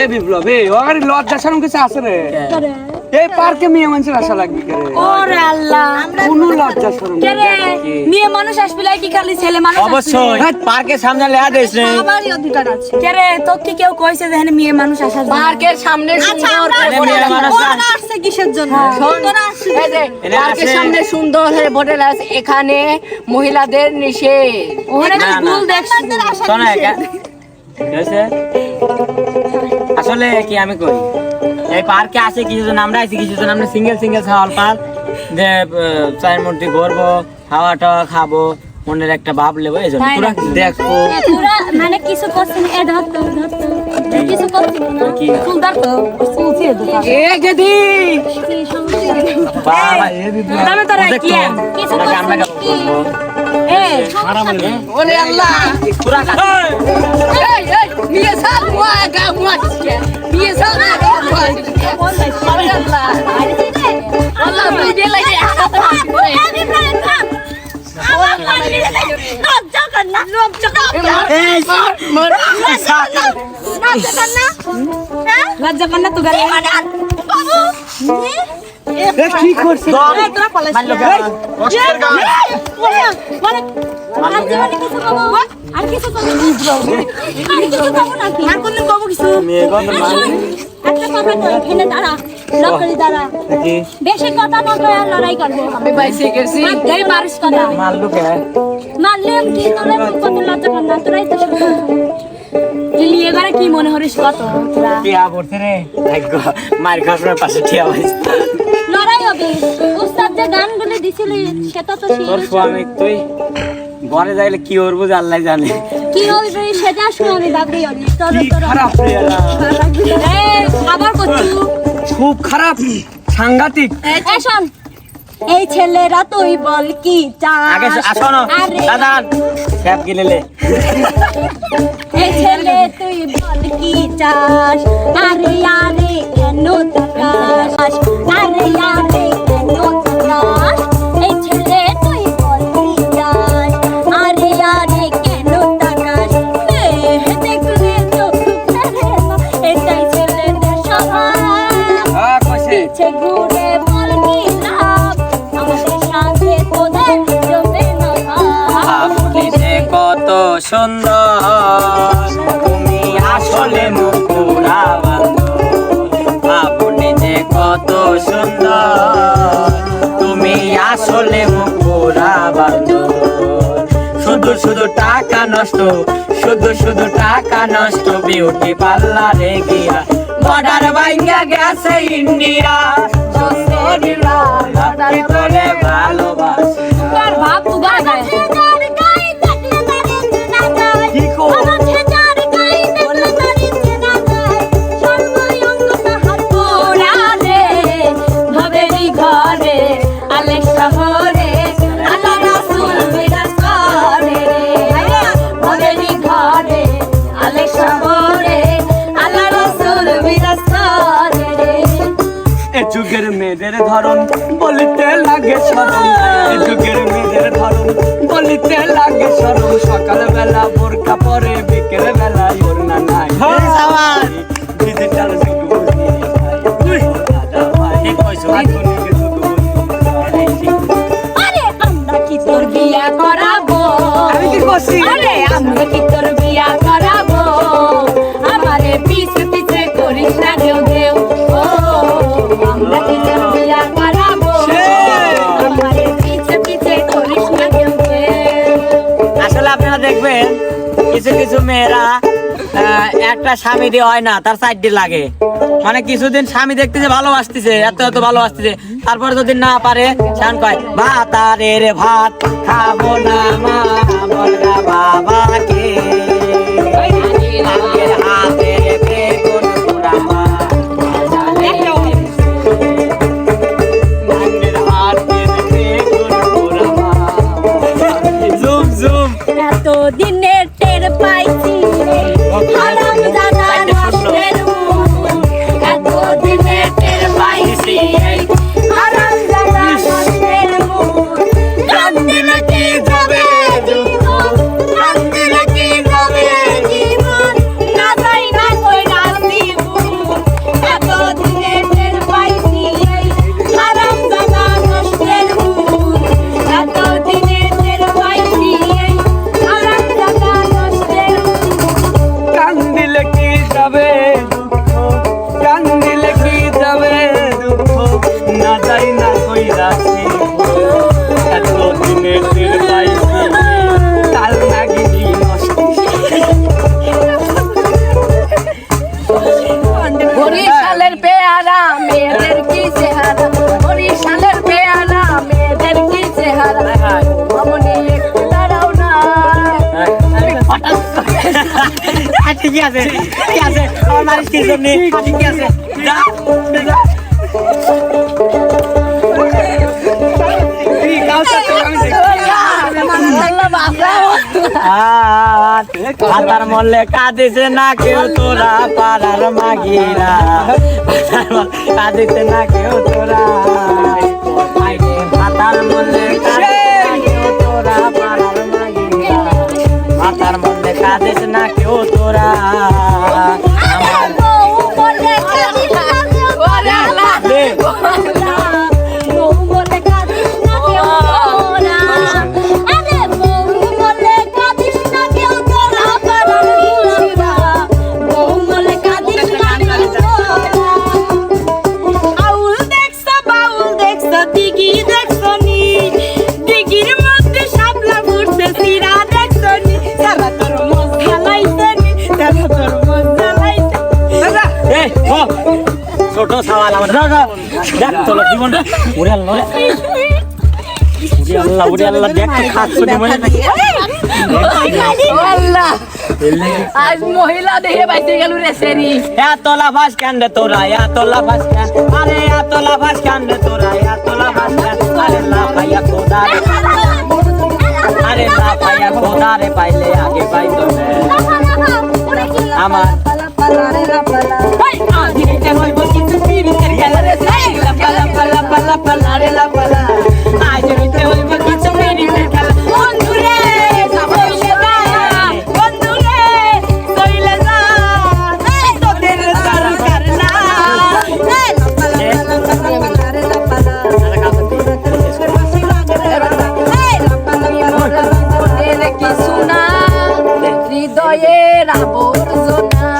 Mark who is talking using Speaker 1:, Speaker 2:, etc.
Speaker 1: এ বিপ্লব এ ওখানে লজ্জা শরম কিছু আছে রে? এই পার্কে মেয়ে মানুষের আশা লাগবে কে
Speaker 2: ওরে আল্লাহ।
Speaker 1: কোনো লজ্জা শরম
Speaker 2: মেয়ে মানুষ আসবে কি খালি? ছেলে মানুষ
Speaker 3: অবশ্যই। পার্কের সামনে
Speaker 4: সবারই অধিকার আছে।
Speaker 2: কে রে তো কি কেউ কইছে যে এখানে মেয়ে মানুষ আসা যায়?
Speaker 5: পার্কের সামনে
Speaker 4: আচ্ছা
Speaker 5: সুন্দর করে
Speaker 3: মেয়ে মানুষ
Speaker 4: আসছে কিসের জন্য? তোরা আসছিস
Speaker 5: এই যে, পার্কের সামনে সুন্দর হয়ে আছে। এখানে মহিলাদের নিষেধ।
Speaker 2: ওখানে ভুল দেখছি।
Speaker 3: শোনো একা কি হয়েছে? আসলে কি আমি কই? এই পার্কে আসে কিছু জন আমরা আছি কিছু জন আমরা সিঙ্গেল সিঙ্গেল খাওয়ার পার যে চায়ের মধ্যে ঘুরবো হাওয়া টাওয়া খাব মনের একটা ভাব লেবো এই জন্য।
Speaker 2: তাই
Speaker 3: তোরা? দেখব
Speaker 6: মানে কিছু করছিস এ ধর তো ধর তো। কিছু করছিস না?
Speaker 3: কি?
Speaker 2: চুল দাঁড় তো। চুল ছিঁড়ে দে
Speaker 5: এ গেদি!
Speaker 3: বাবা এ দিদি
Speaker 2: দামে তোরা কি?
Speaker 6: কিছু
Speaker 3: আমরা করব?
Speaker 2: এ
Speaker 5: ওরে আল্লাহ
Speaker 3: তোরা
Speaker 5: এই এই নিয়ে সাল মুয়া গা মুয়া।
Speaker 2: লজ্জা কর না তো গালে
Speaker 1: কি করছে
Speaker 2: তোরা পালাইছিস
Speaker 3: মারলো কেন?
Speaker 6: আর কিছু করবি আর কিছু করব নাকি
Speaker 2: আর কোনদিন কবো কিছু
Speaker 3: মেয়ে গন্ধ মারলো।
Speaker 6: একটা কথা কই এখানে দাঁড়া লকড়ি দাঁড়া
Speaker 3: কি?
Speaker 6: বেশি কথা না কই আর লড়াই করব।
Speaker 5: আমি বাইসে গেছি।
Speaker 2: এই মারিস কথা।
Speaker 3: মারলো কে?
Speaker 6: মারলে কি? তোরা কত লজ্জা না তোরাই তো শুধু।
Speaker 2: লিলি এবারে কি মনে হরিস কত? তোরা
Speaker 3: টিয়া পড়ছে রে। ভাগ্য মার খাওয়ার পাশে টিয়া পাইছে
Speaker 6: লড়াই হবে। উস্তাদ যে গানগুলি দিছিলি সেটা তো
Speaker 3: তোর স্বামী তুই বনে যাইলে কি করব আল্লাহ জানে।
Speaker 6: কি হইবে সেটা শুনে আমি ভাবি অনেক তোর তোর
Speaker 1: খারাপ রে
Speaker 2: আবার করছু।
Speaker 1: খুব খারাপ সাংঘাতিক।
Speaker 6: এই শোন এই ছেলেরা তুই বল কি
Speaker 3: আগে আসো না
Speaker 6: আরে।
Speaker 3: স্যাপ গিলেলে।
Speaker 6: এই ছেলে তুই বল কি চাস? আরে আরে কেন তাকাস? আরে আরে ঘুরে আমাদের সাথে তোদের জমে না
Speaker 3: যে কত সুন্দর, তুমি আসলে মুকুরা আপনি যে কত সুন্দর, তুমি আসলে মুকুরা শুধু শুধু টাকা নষ্ট, শুধু শুধু টাকা নষ্ট বিউটি পার্লারে গিয়া গেছে ইন্ডিয়া। ভালোবাসে
Speaker 2: আর
Speaker 1: মেয়েদের ধরন বলিতে লাগে সরম এ যুগের মেয়েদের ধরন বলিতে লাগে সরম সকাল বেলা বোরকা পরে বিকেল বেলা ওর না নাই ডিজিটাল বুঝিয়ে
Speaker 6: আরে আমরা কি
Speaker 2: তোর বিয়া করাবো?
Speaker 1: আমি কি করছি
Speaker 3: একটা স্বামী দিয়ে হয় না, তার সাইড দিয়ে লাগে। মানে কিছুদিন স্বামী দেখতেছে, ভালোবাসতেছে, এত এত ভালোবাসতেছে। তারপরে যদি না পারে সেন কয় ভাত আরে রে ভাত খাব না মা বাবাকে।
Speaker 6: বরিশালের পেয়ারা মেয়েদের কি চেহারা? বরিশালের পেয়ারা মেয়েদের কি চেহারা? মামনি একটু দাঁড়াও না। আমি হঠাৎ
Speaker 3: ঠিকই আছে ঠিক আছে। আমার মানুষ কি জন্য হ্যাঁ, ঠিকই আছে। যা যা। হাতার মল্লে কাঁদিছে না কেউ, তোরা পাড়ার মাগিরা। কাঁদিছে না কেউ, তোরা। হাতার মল্লে তোরা পাড়ার মাগিরা। হাতার মল্লে কাঁদিছে না কেউ, তোরা। ছোট সওয়াল আমার। দেখ তোর জীবনটা। উড়ে আল্লাহ রে। উড়ে আল্লাহ উড়ে আল্লাহ দেখ তো খাচ্ছ জীবনে।
Speaker 5: আল্লাহ। আজ মহিলা দেখে বাইতে গেল রে সেরি।
Speaker 3: এত লাফাস কেন রে তোরা? এত লাফাস কেন? আরে এত লাফাস কেন রে তোরা? এত লাফাস কেন? আরে লাফাইয়া খোদা রে। আরে লাফাইয়া খোদা রে পাইলে আগে পাইতো। লাপালা রে লাপালা
Speaker 5: আজ হইতে হইব কিছু মেরিতে খেলা বন্ধুরে হৃদয়ে রাবত জোনা